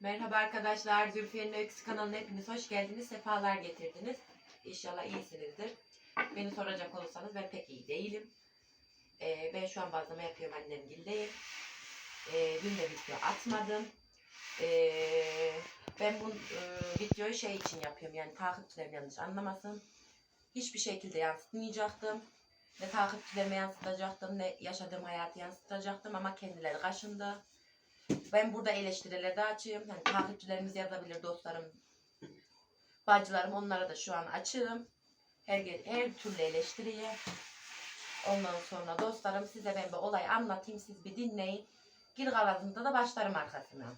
Merhaba arkadaşlar, Zülfiye'nin Öyküsü kanalına hepiniz hoş geldiniz, sefalar getirdiniz. İnşallah iyisinizdir. Beni soracak olursanız ben pek iyi değilim. Ee, ben şu an bazlama yapıyorum, annem gildeyim. Ee, dün de video atmadım. Ee, ben bu e, videoyu şey için yapıyorum, yani takipçilerim yanlış anlamasın. Hiçbir şekilde yansıtmayacaktım. Ne takipçilerime yansıtacaktım, ne yaşadığım hayatı yansıtacaktım ama kendileri kaşındı. Ben burada eleştirilerde açığım. Yani takipçilerimiz yazabilir dostlarım, bacılarım onlara da şu an açığım. Her, her türlü eleştiriye. Ondan sonra dostlarım size ben bir olay anlatayım siz bir dinleyin. Gir kalanında da başlarım arkasına.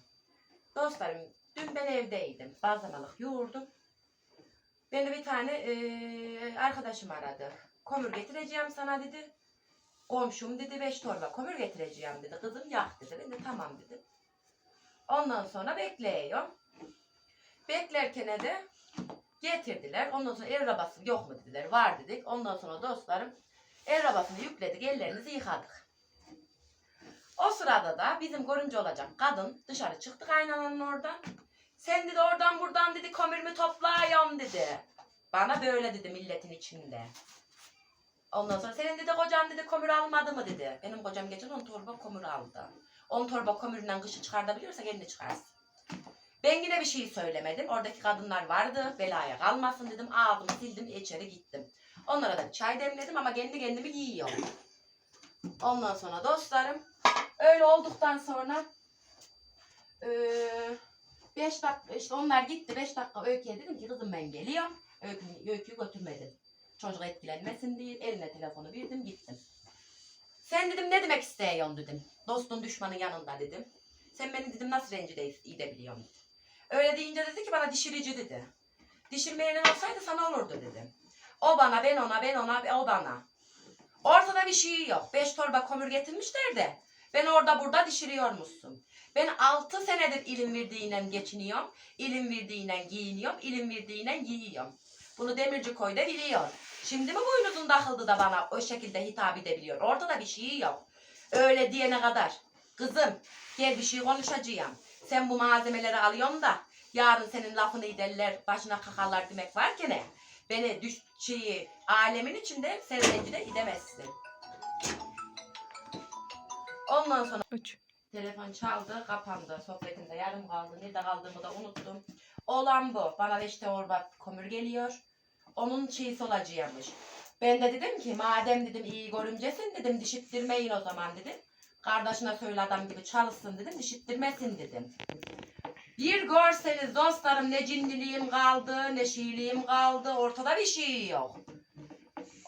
Dostlarım dün ben evdeydim. Bazlamalık yoğurdum. Beni bir tane eee, arkadaşım aradı. Komür getireceğim sana dedi. Komşum dedi beş torba komür getireceğim dedi. Kızım yak dedi. Ben de tamam dedim. Ondan sonra bekliyorum. Beklerken de getirdiler. Ondan sonra el arabası yok mu dediler. Var dedik. Ondan sonra dostlarım el arabasını yükledik. Ellerinizi yıkadık. O sırada da bizim görünce olacak kadın dışarı çıktı kaynananın oradan. Sen dedi oradan buradan dedi kömürümü toplayayım dedi. Bana böyle dedi milletin içinde. Ondan sonra senin dedi kocan dedi kömür almadı mı dedi. Benim kocam geçen 10 torba kömür aldı. 10 torba kömüründen kışı çıkartabiliyorsa kendi çıkarsın. Ben yine bir şey söylemedim. Oradaki kadınlar vardı. Belaya kalmasın dedim. Ağzımı sildim içeri gittim. Onlara da çay demledim ama kendi kendimi yiyorum. Ondan sonra dostlarım öyle olduktan sonra 5 dakika işte onlar gitti 5 dakika Öykü'ye dedim ki kızım ben geliyorum. Öykü, öyküyü götürmedim. Çocuk etkilenmesin diye eline telefonu verdim gittim. Sen dedim ne demek istiyorsun dedim. Dostun düşmanın yanında dedim. Sen beni dedim nasıl rencide edebiliyorsun dedim. Öyle deyince dedi ki bana dişirici dedi. Dişirmeyenin olsaydı sana olurdu dedim. O bana ben ona ben ona o bana. Ortada bir şey yok. Beş torba kömür getirmişler de. Ben orada burada dişiriyormuşsun. Ben altı senedir ilim verdiğiyle geçiniyorum. İlim verdiğiyle giyiniyorum. ilim verdiğiyle giyiyorum. Bunu demirci koyda biliyor. Şimdi mi boynuzun takıldı da bana o şekilde hitap edebiliyor? Ortada bir şey yok. Öyle diyene kadar. Kızım gel bir şey konuşacağım. Sen bu malzemeleri alıyorsun da yarın senin lafını ederler, başına kakarlar demek varken ne? Beni düş şeyi alemin içinde sen rencide edemezsin. Ondan sonra Üç. Telefon çaldı, kapandı. Sohbetimde yarım kaldı. Nerede kaldığımı da unuttum. Olan bu. Bana beş torba kömür geliyor. Onun şeysi olacakmış. Ben de dedim ki madem dedim iyi görümcesin dedim dişittirmeyin o zaman dedim. Kardeşine söyle adam gibi çalışsın dedim dişittirmesin dedim. Bir görseniz dostlarım ne cinliliğim kaldı ne şiiliğim kaldı ortada bir şey yok.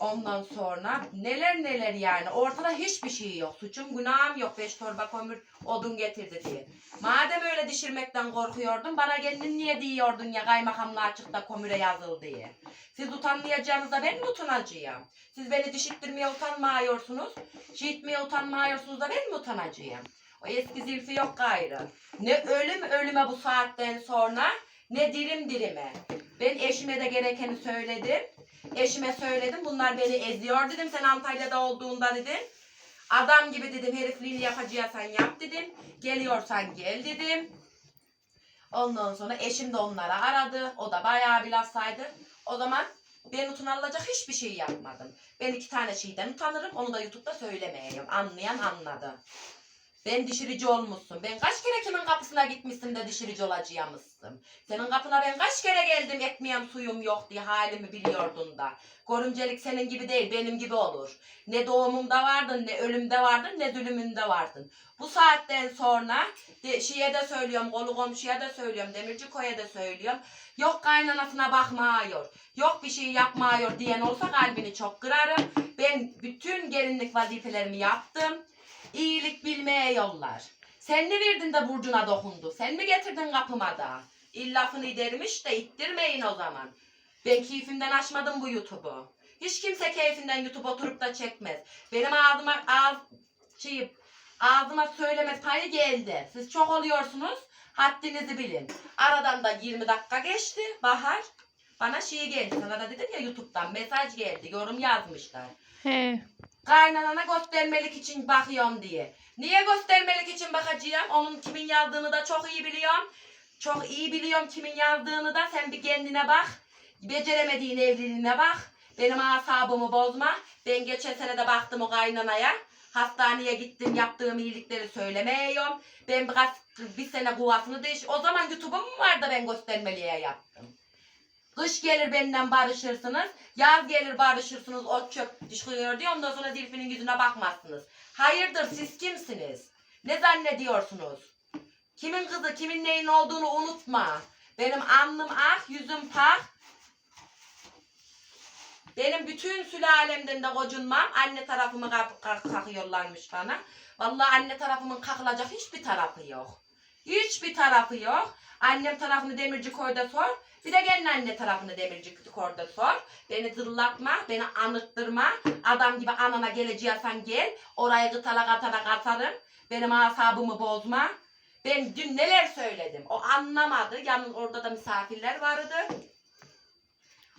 Ondan sonra neler neler yani ortada hiçbir şey yok. Suçum günahım yok. Beş torba kömür odun getirdi diye. Madem öyle dişirmekten korkuyordun bana kendin niye diyordun ya kaymakamla açıkta kömüre yazıl diye. Siz utanmayacağınızda ben mi utanacağım? Siz beni dişittirmeye utanmıyorsunuz. Şiitmeye utanmıyorsunuz da ben mi utanacağım? O eski zilfi yok gayrı. Ne ölüm ölüme bu saatten sonra ne dirim dirime. Ben eşime de gerekeni söyledim. Eşime söyledim. Bunlar beni eziyor dedim. Sen Antalya'da olduğunda dedim. Adam gibi dedim herifliğini yapacaksan yap dedim. Geliyorsan gel dedim. Ondan sonra eşim de onları aradı. O da bayağı bir laf saydı. O zaman ben utanılacak hiçbir şey yapmadım. Ben iki tane şeyden utanırım. Onu da YouTube'da söylemeyeyim. Anlayan anladı. Ben dişirici olmuşsun. Ben kaç kere kimin kapısına gitmişsin de dişirici olacağımışsın. Senin kapına ben kaç kere geldim ekmeğim suyum yok diye halimi biliyordun da. Görümcelik senin gibi değil benim gibi olur. Ne doğumumda vardın ne ölümde vardın ne zulümünde vardın. Bu saatten sonra de, şiye de söylüyorum kolu komşuya da söylüyorum demirci koya da söylüyorum. Yok kaynanasına bakmıyor. Yok bir şey yapmıyor diyen olsa kalbini çok kırarım. Ben bütün gelinlik vazifelerimi yaptım. İyilik bilmeye yollar. Sen ne verdin de burcuna dokundu? Sen mi getirdin kapıma da? İllafını idermiş de ittirmeyin o zaman. Ben keyfimden açmadım bu YouTube'u. Hiç kimse keyfinden YouTube oturup da çekmez. Benim ağzıma ağız şey, ağzıma söyleme payı geldi. Siz çok oluyorsunuz. Haddinizi bilin. Aradan da 20 dakika geçti. Bahar bana şey geldi. Sana da dedim ya YouTube'dan mesaj geldi. Yorum yazmışlar. He. Kaynanana göstermelik için bakıyorum diye. Niye göstermelik için bakacağım? Onun kimin yazdığını da çok iyi biliyorum. Çok iyi biliyorum kimin yazdığını da. Sen bir kendine bak. Beceremediğin evliliğine bak. Benim asabımı bozma. Ben geçen sene de baktım o kaynanaya. Hastaneye gittim yaptığım iyilikleri söylemeyiyorum. Ben biraz bir sene kuvasını değiş. O zaman YouTube'um vardı ben göstermeliye yaptım. Kış gelir benden barışırsınız. Yaz gelir barışırsınız. O çöp çıkıyor diye ondan sonra Zilfi'nin yüzüne bakmazsınız. Hayırdır siz kimsiniz? Ne zannediyorsunuz? Kimin kızı kimin neyin olduğunu unutma. Benim alnım ak yüzüm pak. Benim bütün sülalemden de gocunmam. Anne tarafımı kak- kak- kakıyorlarmış bana. Vallahi anne tarafımın kakılacak hiçbir tarafı yok. Hiçbir tarafı yok. Annem tarafını demirci koyda sor. Bir de gelin anne tarafını demirci koyda sor. Beni zırlatma, beni anırttırma. Adam gibi anana geleceğsen gel. Orayı kıtala katala katarım. Benim asabımı bozma. Ben dün neler söyledim. O anlamadı. Yalnız orada da misafirler vardı.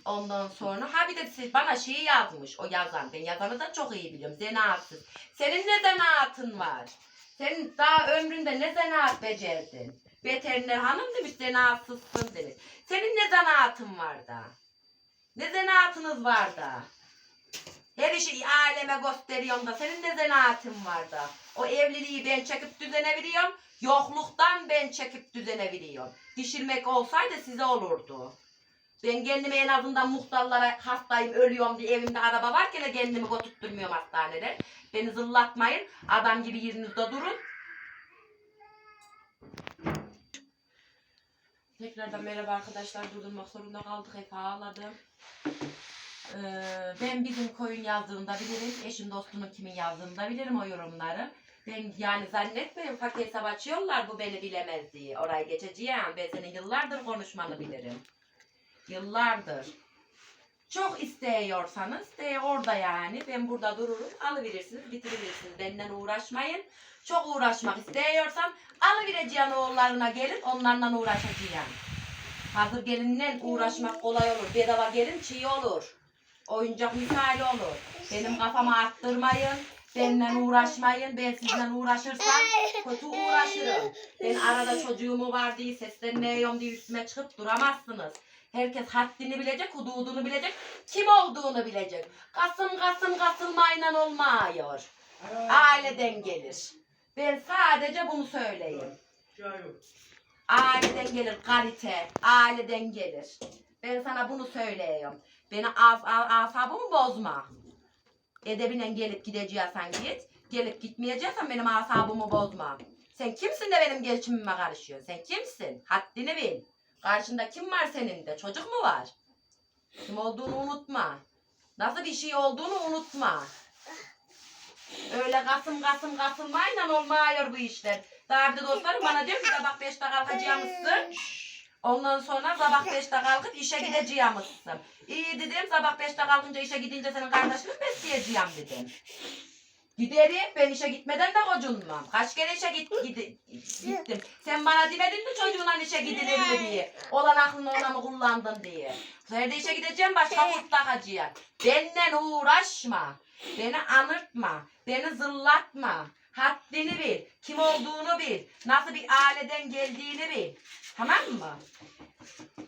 Ondan sonra ha bir de siz bana şeyi yazmış o yazan. Ben yazanı da çok iyi biliyorum. Zanaatsız. Senin ne zanaatın var? Senin daha ömründe ne zanaat becerdin? Veteriner hanım demiş zanaatsızsın demiş. Senin ne zanaatın var da? Ne zanaatınız var da? Her işi aleme gösteriyorsun da senin ne zanaatin var da? O evliliği ben çekip düzene veriyorum. Yokluktan ben çekip düzene veriyorum. Pişirmek olsaydı size olurdu. Ben kendimi en azından muhtarlara hastayım, ölüyorum diye evimde araba varken de kendimi götürtmüyorum hastanede. Beni zıllatmayın. Adam gibi yerinizde durun. Tekrardan merhaba arkadaşlar. Durdurmak zorunda kaldık. Hep ağladım. Ee, ben bizim koyun yazdığını da bilirim. Eşim dostumun kimin yazdığını da bilirim o yorumları. Ben yani zannetmeyin fakir hesap açıyorlar bu beni bilemez diye. Oraya geçeceğim. Ben senin yıllardır konuşmanı bilirim. Yıllardır. Çok isteyiyorsanız de orada yani ben burada dururum alıverirsiniz bitirirsiniz benden uğraşmayın. Çok uğraşmak isteyiyorsan alıvereceğin oğullarına gelip onlarla uğraşacağım. Hazır gelinle uğraşmak kolay olur. Bedava gelin çiğ olur. Oyuncak misali olur. Benim kafama attırmayın. Benimle uğraşmayın. Ben sizinle uğraşırsam kötü uğraşırım. Ben arada çocuğumu var diye seslenmiyorum diye üstüme çıkıp duramazsınız. Herkes haddini bilecek, hududunu bilecek, kim olduğunu bilecek. Kasım kasım kasılmayla olmuyor. Aileden gelir. Ben sadece bunu söyleyeyim. Aileden gelir kalite, aileden gelir. Ben sana bunu söyleyeyim. Beni as as asabımı bozma. Edebine gelip gideceksen git. Gelip gitmeyeceksen benim asabımı bozma. Sen kimsin de benim geçimime karışıyorsun? Sen kimsin? Haddini bil. Karşında kim var senin de? Çocuk mu var? Kim olduğunu unutma. Nasıl bir şey olduğunu unutma. Öyle kasım kasım kasılmayla olmuyor bu işler. Daha bir de dostlarım bana diyor ki sabah 5'te kalkacağımızsın. Ondan sonra sabah 5'te kalkıp işe gideceğimizsin. İyi dedim sabah 5'te kalkınca işe gidince senin kardeşini besleyeceğim dedim. Giderim ben işe gitmeden de kocunmam. Kaç kere işe git, gidi- gittim. Sen bana demedin mi çocuğuna işe gidilir mi diye. Olan aklını ona mı kullandın diye. Nerede işe gideceğim başka kurt takacağım. Benden uğraşma. Beni anırtma. Beni zıllatma. Haddini bil. Kim olduğunu bil. Nasıl bir aileden geldiğini bil. Tamam mı?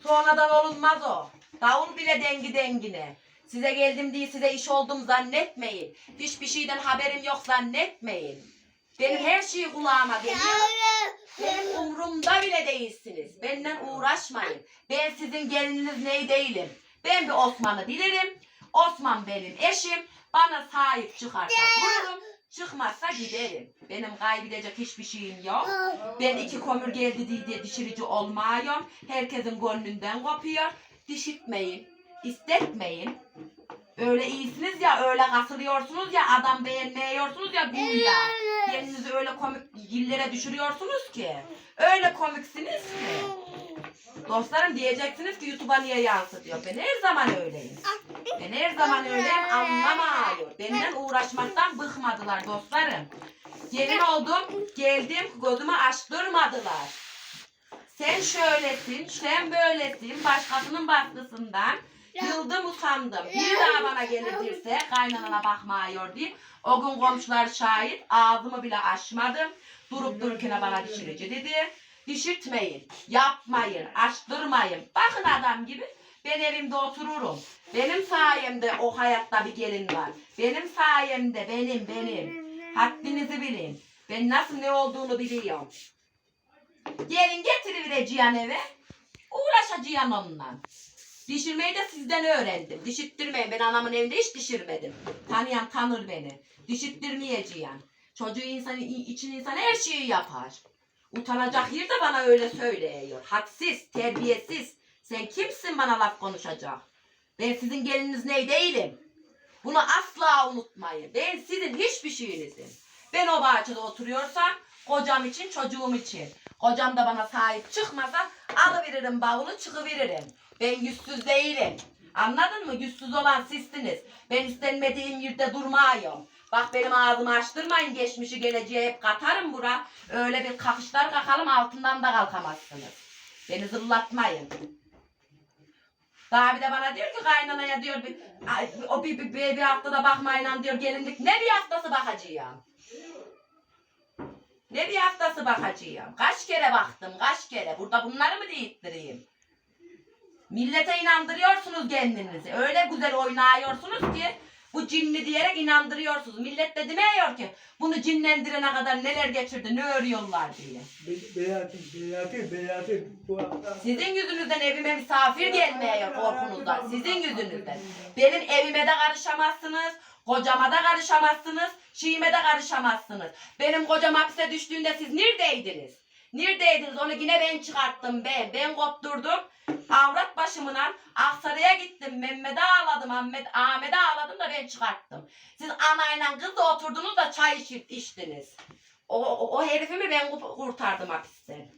Sonradan olunmaz o. Davul bile dengi dengine. Size geldim diye size iş oldum zannetmeyin. Hiçbir şeyden haberim yok zannetmeyin. Benim her şey kulağıma geliyor. Benim umrumda bile değilsiniz. Benden uğraşmayın. Ben sizin gelininiz ney değilim. Ben bir Osman'ı bilirim. Osman benim eşim. Bana sahip çıkarsa vururum. Çıkmazsa giderim. Benim kaybedecek hiçbir şeyim yok. Ben iki kömür geldi diye, dişirici olmuyorum. Herkesin gönlünden kopuyor. Dişitmeyin. İstetmeyin. Öyle iyisiniz ya öyle kasılıyorsunuz ya adam beğenmiyorsunuz ya güya. Kendinizi öyle komik yillere düşürüyorsunuz ki. Öyle komiksiniz ki. Dostlarım diyeceksiniz ki YouTube'a niye yansıtıyor? Ben her zaman öyleyim. Ben her zaman öyleyim anlamıyor. Benden uğraşmaktan bıkmadılar dostlarım. Gelin oldum, geldim gözümü açtırmadılar. Sen şöylesin, sen böylesin, başkasının baskısından yıldım usandım. Bir daha bana gelirse kaynanana bakmıyor diye. O gün komşular şahit, ağzımı bile açmadım. Durup dururken bana dişirici dedi. Pişirtmeyin, yapmayın, açtırmayın. Bakın adam gibi ben evimde otururum. Benim sayemde o hayatta bir gelin var. Benim sayemde benim benim. Haddinizi bilin. Ben nasıl ne olduğunu biliyorum. Gelin getirivereceğim eve. Uğraşacağım onunla. Dişirmeyi de sizden öğrendim. Dişittirmeyin. Ben anamın evinde hiç dişirmedim. Tanıyan tanır beni. Dişittirmeyeceğim. Çocuğu insan, için insan her şeyi yapar. Utanacak yer de bana öyle söylüyor. Hadsiz, terbiyesiz. Sen kimsin bana laf konuşacak? Ben sizin geliniz ne değilim. Bunu asla unutmayın. Ben sizin hiçbir şeyinizim. Ben o bahçede oturuyorsam kocam için, çocuğum için. Kocam da bana sahip çıkmasa alıveririm bavulu çıkıveririm. Ben yüzsüz değilim. Anladın mı? Yüzsüz olan sizsiniz. Ben istenmediğim yerde durmayım. Bak benim ağzımı açtırmayın. Geçmişi geleceği hep katarım bura. Öyle bir kakışlar kakalım altından da kalkamazsınız. Beni zırlatmayın. Daha bir de bana diyor ki kaynanaya diyor bir, o bir, bir, bir, bir haftada bakmayla diyor gelinlik ne bir haftası bakacağım. Ne bir haftası bakacağım. Kaç kere baktım kaç kere. Burada bunları mı deyittireyim? Millete inandırıyorsunuz kendinizi. Öyle güzel oynuyorsunuz ki bu cinli diyerek inandırıyorsunuz. Millet de demiyor ki bunu cinlendirene kadar neler geçirdi, ne örüyorlar diye. Be- Beyatı, beyatı, beyatı. Sizin yüzünüzden evime misafir gelmeye korkunuzdan. Sizin yüzünüzden. Benim evime de karışamazsınız. Kocama da karışamazsınız. Şeyime de karışamazsınız. Benim kocam hapse düştüğünde siz neredeydiniz? Neredeydiniz? Onu yine ben çıkarttım ben. Ben kopturdum. Avrat başımla Aksaray'a gittim. Mehmet'e ağladım. Ahmet, Ahmet'e ağladım da ben çıkarttım. Siz anayla kız da oturdunuz da çay içtiniz. O, o, o herifimi ben ku- kurtardım hapisten.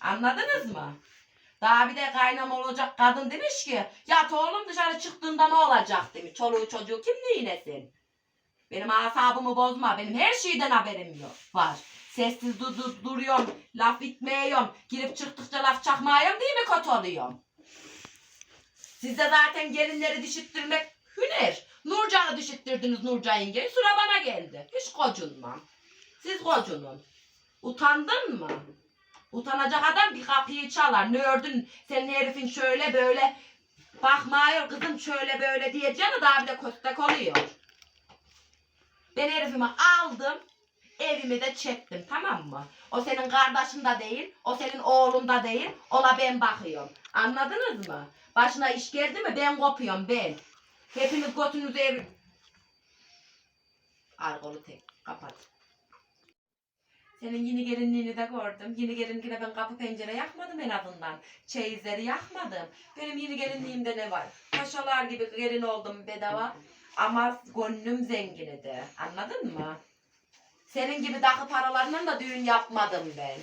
Anladınız mı? Daha bir de kaynam olacak kadın demiş ki yat oğlum dışarı çıktığında ne olacak demiş. Çoluğu çocuğu kim neylesin? Benim asabımı bozma. Benim her şeyden haberim yok. Var. Sessiz du- du- duruyorum. Laf bitmiyorum. Girip çıktıkça laf çakmayayım değil mi kötü oluyorum? Siz de zaten gelinleri dişittirmek hüner. Nurcan'ı dişittirdiniz Nurcan yengeyi. Sıra bana geldi. Hiç kocunmam. Siz kocunun. Utandın mı? Utanacak adam bir kapıyı çalar. Ne ördün? Senin herifin şöyle böyle bakmıyor kızım şöyle böyle diyeceğine daha bir de köstek oluyor. Ben herifimi aldım. Evimi de çektim tamam mı? O senin kardeşin de değil. O senin oğlun da değil. Ona ben bakıyorum. Anladınız mı? Başına iş geldi mi ben kopuyorum ben. Hepiniz götünüzü ev... Argolu tek. Kapat. Senin yeni gelinliğini de gördüm. Yeni gelinliğine ben kapı pencere yakmadım en azından. Çeyizleri yakmadım. Benim yeni gelinliğimde ne var? Paşalar gibi gelin oldum bedava. Ama gönlüm zenginidir. Anladın mı? Senin gibi takı paralarla da düğün yapmadım ben.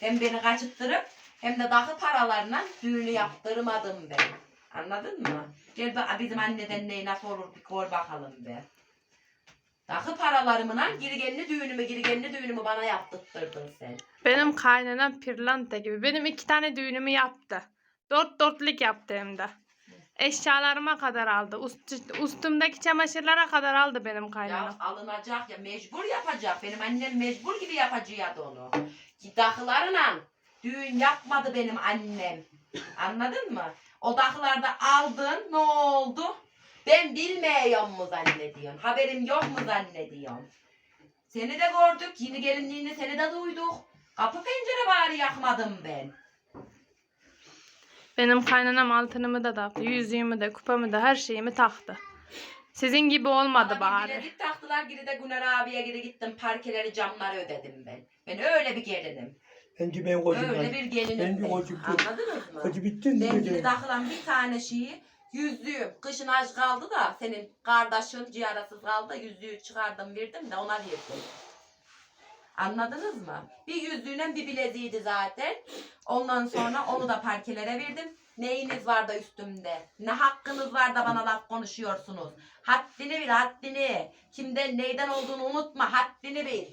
Hem beni kaçıttırıp hem de takı paralarla düğünü yaptırmadım ben. Anladın mı? Gel bizim anneden ne nasıl olur bir gör bakalım be. Takı paralarımla girigenli düğünümü girigenli düğünümü bana yaptırttırdın sen. Benim kaynanam pırlanta gibi. Benim iki tane düğünümü yaptı. Dört dörtlük yaptı hem de. Eşyalarıma kadar aldı. Ust- üstümdeki çamaşırlara kadar aldı benim Ya kaynanam. alınacak ya mecbur yapacak. Benim annem mecbur gibi yapacaktı onu. Dakılarla düğün yapmadı benim annem. Anladın mı? O dakılarda aldın ne oldu? Ben bilmiyorum mu zannediyorsun? Haberim yok mu zannediyorsun? Seni de gördük. Yeni gelinliğini seni de duyduk. Kapı pencere bari yakmadım ben. Benim kaynanam altınımı da taktı. Yüzüğümü de kupamı da her şeyimi taktı. Sizin gibi olmadı Bana bari. bilezik taktılar. Geri de Güner abiye geri gittim. Parkeleri camları ödedim ben. Ben öyle bir gelinim. Bence ben kocum Öyle bir gelinim Ben bir ben. kocum- Anladınız mı? Kocu bittin Ben mi? geri takılan bir tane şeyi yüzüğüm. Kışın aç kaldı da senin kardeşin ciğerasız kaldı da yüzüğü çıkardım verdim de ona verdim. Anladınız mı? Bir yüzüğüne bir bileziğiydi zaten. Ondan sonra onu da parkelere verdim. Neyiniz var da üstümde? Ne hakkınız var da bana laf konuşuyorsunuz? Haddini bil haddini. Kimden neyden olduğunu unutma. Haddini bil.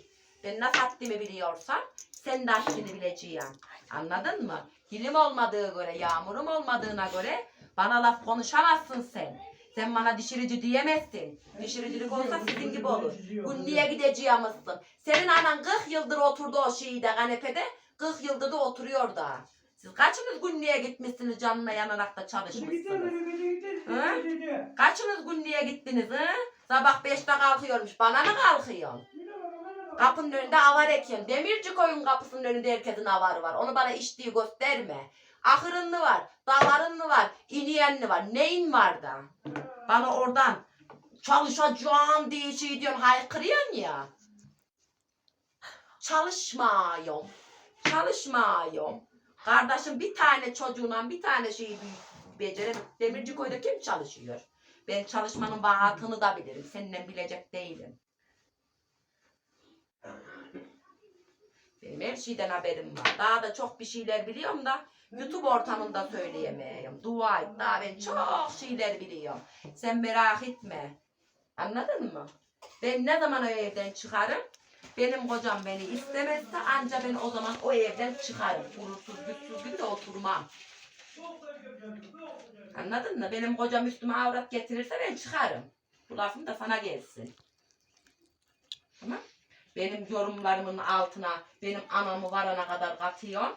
Ben nasıl haddimi biliyorsam sen de haddini bileceksin. Anladın mı? Hilim olmadığı göre, yağmurum olmadığına göre bana laf konuşamazsın sen. Sen bana dişirici diyemezsin. Dişiricilik olsa sizin gibi olur. Bu niye gideceğimizsin? Senin anan 40 yıldır oturdu o şeyde kanepede. 40 yıldır da oturuyor da. Siz kaçınız günlüğe gitmişsiniz canına yanarak da çalışmışsınız? Kaçınız günlüğe gittiniz hı? Sabah 5'te kalkıyormuş. Bana mı kalkıyorsun? Kapının önünde avar ekiyorsun. Demirci koyun kapısının önünde herkesin avarı var. Onu bana içtiği gösterme. Ahırınlı var, davarınlı var, iniyenli var. Neyin var da? Bana oradan çalışacağım diye şey diyorsun, haykırıyorsun ya. Çalışmıyorum. Çalışmıyorum. Kardeşim bir tane çocuğuna bir tane şeyi beceremez. Demirci koyda kim çalışıyor? Ben çalışmanın vaatını da bilirim. Seninle bilecek değilim. Benim her şeyden haberim var. Daha da çok bir şeyler biliyorum da YouTube ortamında söyleyemeyim. Dua et. Daha ben çok şeyler biliyorum. Sen merak etme. Anladın mı? Ben ne zaman o evden çıkarım? Benim kocam beni istemezse anca ben o zaman o evden çıkarım. Gurursuz, güçsüz gibi de oturmam. Anladın mı? Benim kocam üstüme avrat getirirse ben çıkarım. Bu lafım da sana gelsin. Tamam? Benim yorumlarımın altına benim anamı varana kadar katıyorsun.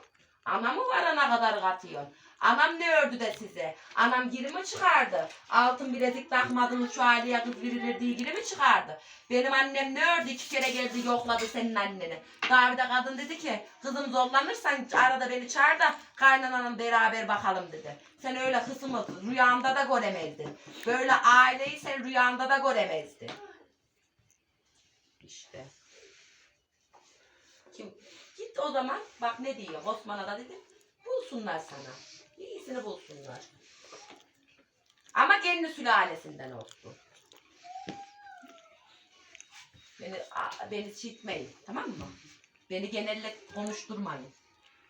Anamı varana kadar katıyorsun. Anam ne ördü de size? Anam giri mi çıkardı? Altın bilezik takmadınız şu aileye kız verilir diye giri mi çıkardı? Benim annem ne ördü? İki kere geldi yokladı senin anneni. Daha kadın dedi ki kızım zorlanırsan arada beni çağır da kaynananın beraber bakalım dedi. Sen öyle kısmı rüyanda da göremezdin. Böyle aileyi sen rüyanda da göremezdin. İşte. Git o zaman bak ne diyor Osman'a da dedim. Bulsunlar sana. İyisini bulsunlar. Ama kendi sülalesinden olsun. Beni, beni çitmeyin tamam mı? Beni genelle konuşturmayın.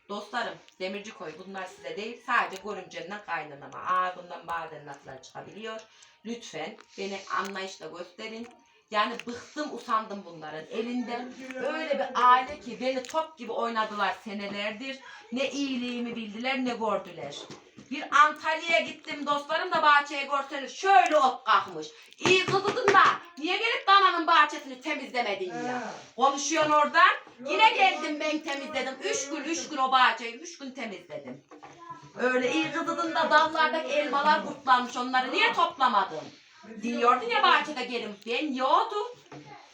Dostlarım demirci koy bunlar size değil sadece görümcenden kaynanama ağzından bazen laflar çıkabiliyor. Lütfen beni anlayışla gösterin. Yani bıktım usandım bunların elinden. Öyle bir aile ki beni top gibi oynadılar senelerdir. Ne iyiliğimi bildiler ne gördüler. Bir Antalya'ya gittim dostlarım da bahçeye görseniz şöyle ot kalkmış. İyi kızıdın da niye gelip dananın bahçesini temizlemedin ya? Konuşuyorsun oradan. Yine geldim ben temizledim. Üç gün üç gün o bahçeyi üç gün temizledim. Öyle iyi kızıdın da dallardaki elmalar kurtlanmış onları niye toplamadın? Diyordun ya bahçede gelin. Ben yoktum.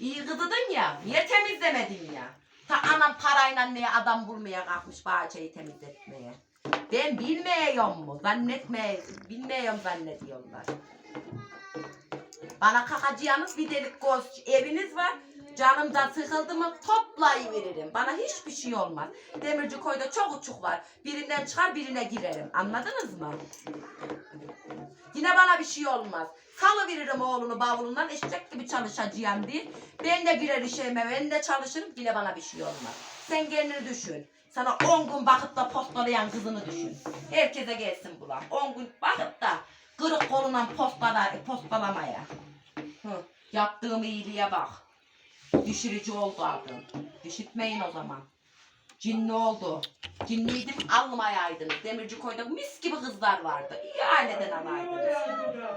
İyi kızıdın ya. Niye temizlemedin ya? Ta anam parayla neye adam bulmaya kalkmış bahçeyi temizletmeye. Ben bilmiyorum mu? Zannetme, bilmiyorum zannediyorlar. Bana kakacağınız bir delik göz eviniz var. Canımdan sıkıldı mı toplayıveririm. Bana hiçbir şey olmaz. Demirci koyda çok uçuk var. Birinden çıkar birine girerim. Anladınız mı? Yine bana bir şey olmaz. Salı veririm oğlunu bavulundan eşek gibi çalışacağım diye. Ben de girer işime, ben de çalışırım. Yine bana bir şey olmaz. Sen kendini düşün. Sana 10 gün bakıp da postalayan kızını düşün. Herkese gelsin bu laf. 10 gün bakıp da kırık kolundan postala, postalamaya. Hı, yaptığım iyiliğe bak. Düşürücü oldu adam. Düşütmeyin o zaman. Cinli oldu. Cinliydim almayaydınız. Demirci koyda mis gibi kızlar vardı. İyi aileden alaydınız.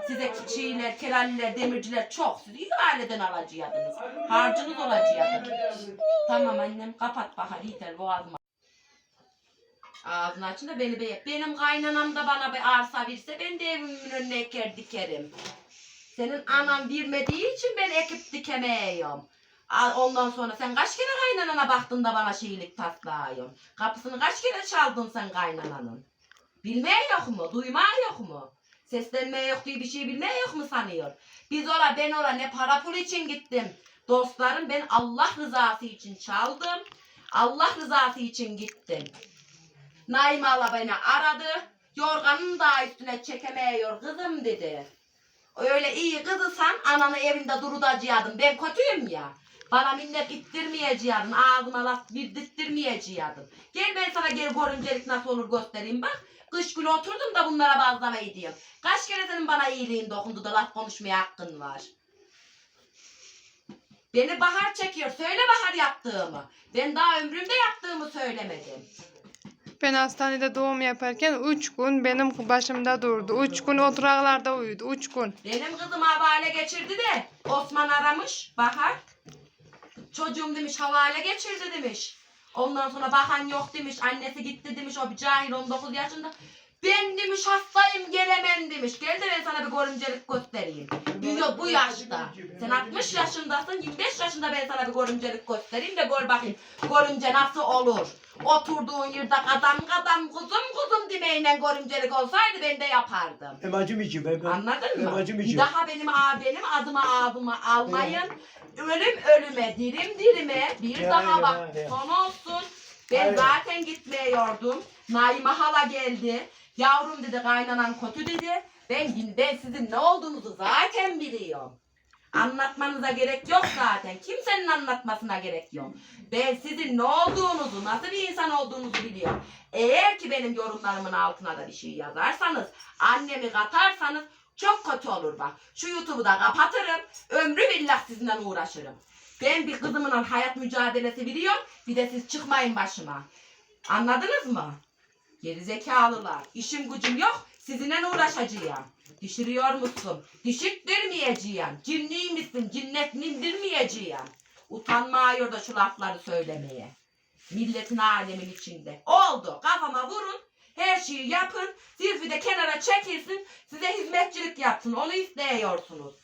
Size çiğler, kelalliler, demirciler çok. Siz iyi aileden alacaktınız. Harcınız olacaktı. Tamam annem kapat bahar yeter boğazıma. Ağzını açın da beni be. Benim kaynanam da bana bir arsa verse ben de evimin önüne eker dikerim. Senin anan vermediği için ben ekip dikemiyorum. Ondan sonra sen kaç kere kaynanana baktın da bana şeylik taslıyorsun. Kapısını kaç kere çaldın sen kaynananın. Bilmeye yok mu? Duymaya yok mu? Seslenmeye yok diye bir şey bilmeye yok mu sanıyor? Biz ora ben ora ne para pul için gittim. Dostlarım ben Allah rızası için çaldım. Allah rızası için gittim. Naime ala beni aradı. Yorganın da üstüne çekemiyor kızım dedi. Öyle iyi kızısan ananı evinde durutacaktın. Ben kötüyüm ya. Bana minnet ittirmeyecektin. Ağzıma laf bildirttirmeyecektin. Gel ben sana geri görümcelik nasıl olur göstereyim bak. Kış günü oturdum da bunlara bazlama ediyorum. Kaç kere senin bana iyiliğin dokundu da laf konuşmaya hakkın var. Beni bahar çekiyor. Söyle bahar yaptığımı. Ben daha ömrümde yaptığımı söylemedim. Ben hastanede doğum yaparken 3 gün benim başımda durdu. 3 gün oturaklarda uyudu. 3 gün. Benim kızım havale geçirdi de Osman aramış Bahar. Çocuğum demiş havale geçirdi demiş. Ondan sonra bakan yok demiş. Annesi gitti demiş. O bir cahil 19 yaşında. Ben demiş hastayım gelemem demiş. Gel de ben sana bir görümcelik göstereyim. Diyor bu yaşta. Sen 60 yaşındasın 25 yaşında ben sana bir görümcelik göstereyim de gör bakayım. Görümce nasıl olur? Oturduğun yerde kadam kadam kuzum kuzum demeyle görümcelik olsaydı ben de yapardım. Emacım için ben. ben Anladın mı? Emacım için. daha benim a benim adıma adıma almayın. Ölüm ölüme, dirim dirime bir Ya, daha ya, bak ya. son olsun. Ben Aynen. zaten gitmiyordum. Naime hala geldi. Yavrum dedi kaynanan kötü dedi. Ben ben sizin ne olduğunuzu zaten biliyorum. Anlatmanıza gerek yok zaten. Kimsenin anlatmasına gerek yok. Ben sizin ne olduğunuzu, nasıl bir insan olduğunuzu biliyorum. Eğer ki benim yorumlarımın altına da bir şey yazarsanız, annemi katarsanız çok kötü olur bak. Şu YouTube'u da kapatırım. Ömrü billah sizinle uğraşırım. Ben bir kızımın hayat mücadelesi biliyorum. Bir de siz çıkmayın başıma. Anladınız mı? Geri zekalılar. İşim gücüm yok. Sizinle uğraşacağım. Düşürüyor musun? Düşürttirmeyeceğim. Cinli misin? Cinnet nindirmeyeceğim. Utanmıyor da şu lafları söylemeye. Milletin alemin içinde. Oldu. Kafama vurun. Her şeyi yapın. Zülfü de kenara çekilsin. Size hizmetçilik yapsın. Onu isteyiyorsunuz.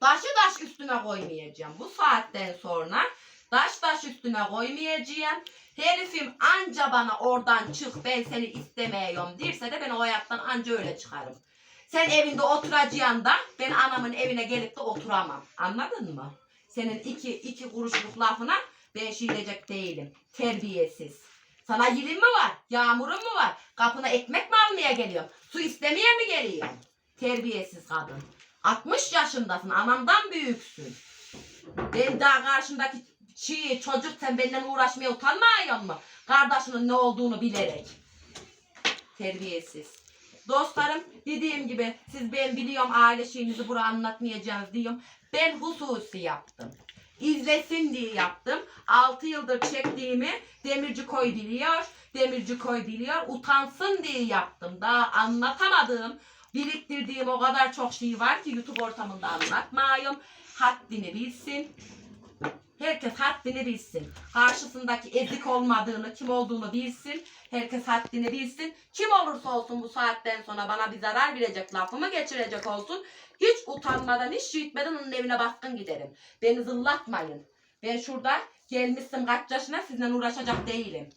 Taşı taş üstüne koymayacağım. Bu saatten sonra taş taş üstüne koymayacağım. Herifim anca bana oradan çık ben seni istemiyorum derse de ben o hayattan anca öyle çıkarım. Sen evinde oturacaksın da ben anamın evine gelip de oturamam. Anladın mı? Senin iki, iki kuruşluk lafına ben diyecek değilim. Terbiyesiz. Sana yilim mi var? Yağmurun mu var? Kapına ekmek mi almaya geliyorum? Su istemeye mi geliyorum? Terbiyesiz kadın. 60 yaşındasın. Anamdan büyüksün. Ben daha karşındaki çiğ çocuk sen benden uğraşmaya utanmıyor mu? Kardeşinin ne olduğunu bilerek. Terbiyesiz. Dostlarım dediğim gibi siz ben biliyorum aile şeyinizi buraya anlatmayacağınız diyorum. Ben hususi yaptım. İzlesin diye yaptım. 6 yıldır çektiğimi Demirci Koy biliyor. Demirci Koy biliyor. Utansın diye yaptım. Daha anlatamadığım, biriktirdiğim o kadar çok şey var ki YouTube ortamında anlatmayayım. Haddini bilsin. Herkes haddini bilsin. Karşısındaki ezik olmadığını, kim olduğunu bilsin. Herkes haddini bilsin. Kim olursa olsun bu saatten sonra bana bir zarar verecek, lafımı geçirecek olsun. Hiç utanmadan, hiç şiitmeden onun evine baskın giderim. Beni zıllatmayın. Ben şurada gelmişsim kaç yaşına sizinle uğraşacak değilim.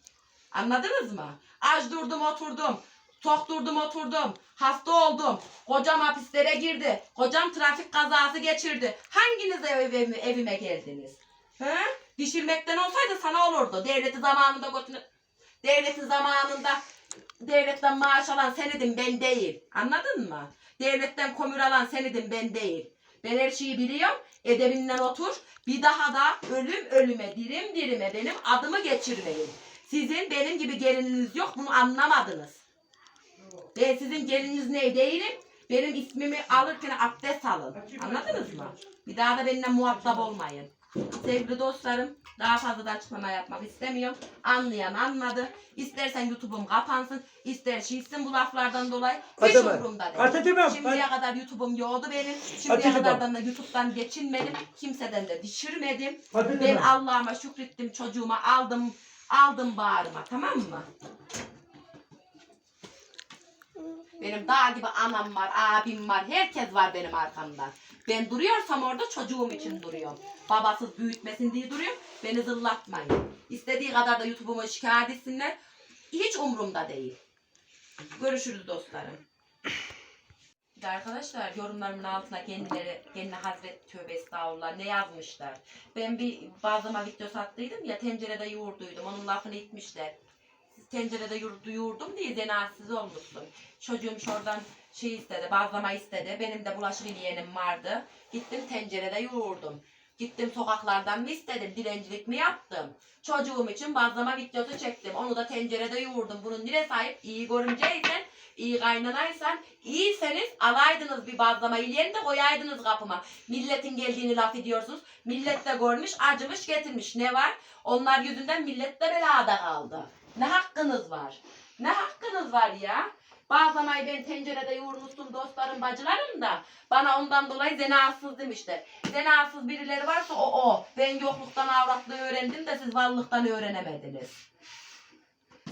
Anladınız mı? Aç durdum oturdum. Tok durdum oturdum. Hasta oldum. Kocam hapislere girdi. Kocam trafik kazası geçirdi. Hanginiz evime, evime geldiniz? He? Pişirmekten olsaydı sana olurdu. Devleti zamanında götünü... Devletin zamanında devletten maaş alan senidim ben değil. Anladın mı? Devletten komür alan senidim ben değil. Ben her şeyi biliyorum. Edebinden otur. Bir daha da ölüm ölüme, dirim dirime benim adımı geçirmeyin. Sizin benim gibi gelininiz yok. Bunu anlamadınız. Ben sizin geliniz ne değilim. Benim ismimi alırken abdest alın. Anladınız mı? Bir daha da benimle muhatap olmayın. Sevgili dostlarım, daha fazla da açıklama yapmak istemiyorum. Anlayan anladı. İstersen YouTube'um kapansın, ister şişsin bu laflardan dolayı. Hiç Atama. umurumda değil. Atacağım. Şimdiye kadar YouTube'um yoktu benim. Şimdiye Atacağım. kadar da YouTube'dan geçinmedim. Kimseden de düşürmedim. Ben ben Allah'ıma şükrettim çocuğuma aldım aldım bağrıma tamam mı? Benim dağ gibi anam var, abim var, herkes var benim arkamda. Ben duruyorsam orada çocuğum için duruyorum. Babasız büyütmesin diye duruyorum. Beni zıllatmayın. İstediği kadar da YouTube'umu şikayet etsinler. Hiç umurumda değil. Görüşürüz dostlarım. Arkadaşlar yorumlarımın altına kendileri, kendine Hazreti Tövbe Estağfurullah ne yazmışlar. Ben bir bazlama video sattıydım ya tencerede yoğurduydum. Onun lafını itmişler. Tencerede yoğurdu, yoğurdum diye zenasiz olmuşsun. Çocuğum şuradan şey istedi, bazlama istedi. Benim de bulaşık yeğenim vardı. Gittim tencerede yoğurdum. Gittim sokaklardan mı istedim, dilencilik mi yaptım? Çocuğum için bazlama videosu çektim. Onu da tencerede yoğurdum. Bunun nire sahip? İyi görümceysen, iyi kaynanaysan, iyiyseniz alaydınız bir bazlama yiyen de koyaydınız kapıma. Milletin geldiğini laf ediyorsunuz. Millet de görmüş, acımış, getirmiş. Ne var? Onlar yüzünden millet de belada kaldı. Ne hakkınız var? Ne hakkınız var ya? Bazlamayı ben tencerede yoğurmuştum dostlarım bacılarım da bana ondan dolayı zenasız demişler. Zenasız birileri varsa o o. Ben yokluktan avratlığı öğrendim de siz varlıktan öğrenemediniz.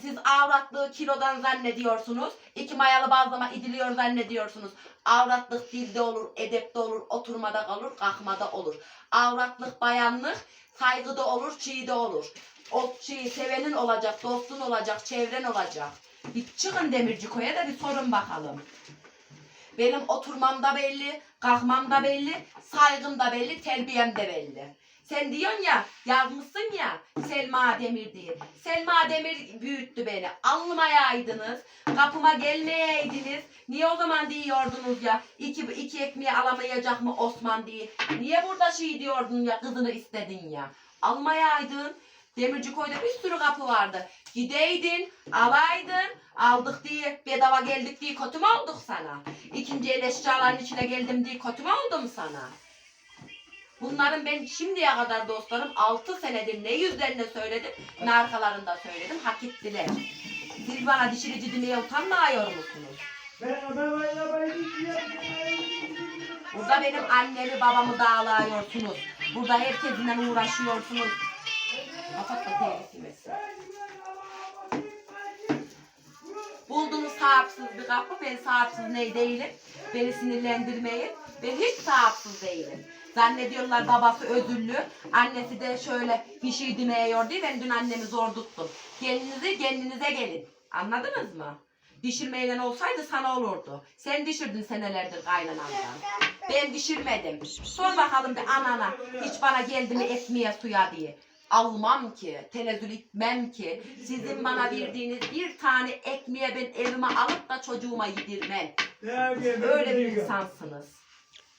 Siz avratlığı kilodan zannediyorsunuz. iki mayalı bazlama idiliyor zannediyorsunuz. Avratlık dilde olur, edepte olur, oturmada kalır, kalkmada olur. Avratlık bayanlık saygıda olur, çiğde olur. O çiğ sevenin olacak, dostun olacak, çevren olacak. Bir çıkın demirci koya da bir sorun bakalım. Benim oturmam da belli, kalkmam da belli, saygım da belli, terbiyem de belli. Sen diyorsun ya, yazmışsın ya Selma Demir diye. Selma Demir büyüttü beni. Alnımayaydınız, kapıma gelmeyeydiniz. Niye o zaman diyordunuz ya, iki, iki ekmeği alamayacak mı Osman diye. Niye burada şey diyordun ya, kızını istedin ya. Almayaydın. Demirci koyda bir sürü kapı vardı. Gideydin, alaydın, aldık diye, bedava geldik diye kötü mü olduk sana? İkinci el eşyaların içine geldim diye kötü mü oldum sana? Bunların ben şimdiye kadar dostlarım 6 senedir ne yüzlerine söyledim ne arkalarında söyledim hak ettiler. Siz bana dişirici demeye utanmıyor musunuz? Burada benim annemi babamı dağlıyorsunuz. Burada herkesinle uğraşıyorsunuz. Kapat da tehlikesi. Buldunuz sahipsiz bir kapı. Ben sahipsiz ne değilim. Beni sinirlendirmeyin. Ben hiç sahipsiz değilim. Zannediyorlar babası özürlü. Annesi de şöyle bir şey demiyor diye ben dün annemi zor tuttum. Kendinizi kendinize gelin. Anladınız mı? Dişirmeyle olsaydı sana olurdu. Sen dişirdin senelerdir kaynanandan. Ben dişirmedim. Sor bakalım bir anana. Hiç bana geldi mi ekmeğe suya diye. Almam ki, tenezzül etmem ki. Sizin bana verdiğiniz bir tane ekmeğe ben evime alıp da çocuğuma yedirmem. Öyle bir insansınız.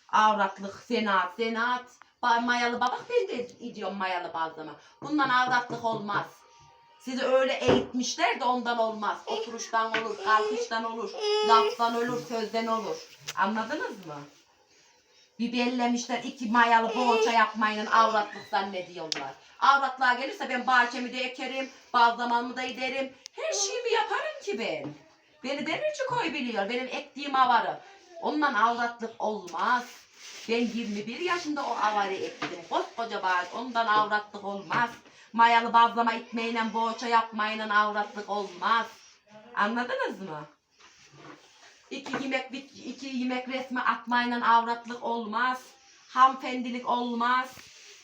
Avratlık, senat. Ba- Mayalı babak ben de ediyorum mayalı bazlama. Bundan avratlık olmaz. Sizi öyle eğitmişler de ondan olmaz. Oturuştan olur, kalkıştan olur, laftan olur, sözden olur. Anladınız mı? Bir bellemişler iki mayalı poğaça yapmayın avratlık zannediyorlar. Avratlığa gelirse ben bahçemi de ekerim, bazlamamı da ederim. Her şeyimi yaparım ki ben. Beni demirci koy biliyor. Benim ektiğim avarı. Ondan avratlık olmaz. Ben 21 yaşında o avarı ektim. Koskoca bağ, ondan avratlık olmaz. Mayalı bazlama itmeyle, boğaça yapmayla avratlık olmaz. Anladınız mı? İki yemek, iki yemek resmi atmayla avratlık olmaz. Hanımefendilik olmaz.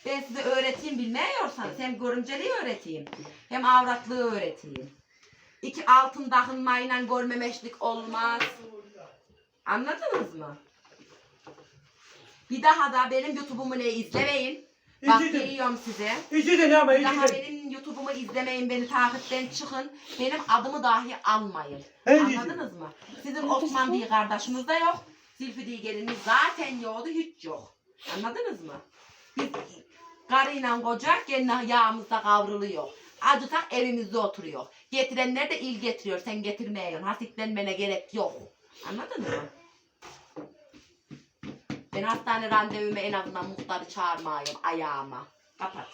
Ben size öğreteyim bilmiyorsanız hem görümceliği öğreteyim hem avratlığı öğreteyim. İki altın takınmayla görmemeşlik olmaz. Anladınız mı? Bir daha da benim YouTube'umu ne izlemeyin. Bak İzledim. size. İçin ama Bir daha benim YouTube'umu izlemeyin, beni takipten çıkın. Benim adımı dahi almayın. Evet, Anladınız mı? Sizin Osman diye kardeşiniz de yok. Zülfü diye geliniz zaten yoktu, hiç yok. Anladınız mı? Biz karıyla koca kendi yağımızda kavruluyor. Acıtak evimizde oturuyor. Getirenler de il getiriyor. Sen getirmeyin. Hasitlenmene gerek yok. Anladın mı? Ben hastane randevumu en azından muhtarı çağırmayayım ayağıma. Kapat.